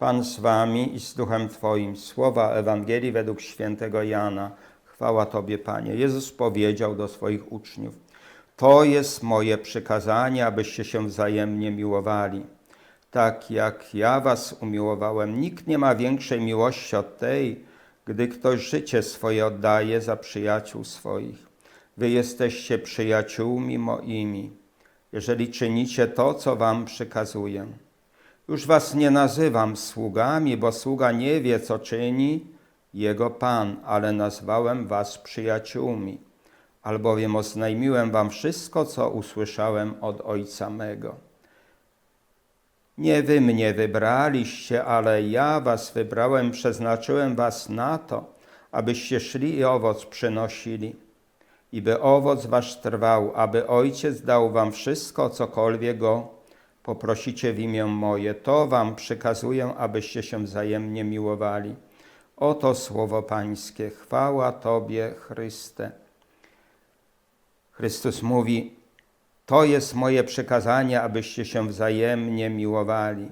Pan z wami i z duchem Twoim. Słowa Ewangelii według świętego Jana. Chwała Tobie, Panie. Jezus powiedział do swoich uczniów: To jest moje przykazanie, abyście się wzajemnie miłowali. Tak jak ja was umiłowałem, nikt nie ma większej miłości od tej, gdy ktoś życie swoje oddaje za przyjaciół swoich. Wy jesteście przyjaciółmi moimi, jeżeli czynicie to, co wam przykazuję. Już was nie nazywam sługami, bo sługa nie wie, co czyni jego Pan, ale nazwałem was przyjaciółmi, albowiem oznajmiłem wam wszystko, co usłyszałem od Ojca mego. Nie wy mnie wybraliście, ale ja was wybrałem, przeznaczyłem was na to, abyście szli i owoc przynosili, i by owoc wasz trwał, aby Ojciec dał wam wszystko, cokolwiek go poprosicie w imię moje. To wam przykazuję, abyście się wzajemnie miłowali. Oto słowo Pańskie. Chwała Tobie, Chryste. Chrystus mówi, to jest moje przykazanie, abyście się wzajemnie miłowali.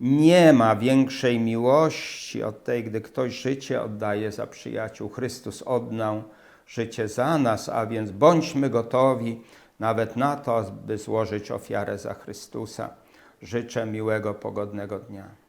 Nie ma większej miłości od tej, gdy ktoś życie oddaje za przyjaciół. Chrystus oddał życie za nas, a więc bądźmy gotowi nawet na to, by złożyć ofiarę za Chrystusa. Życzę miłego, pogodnego dnia.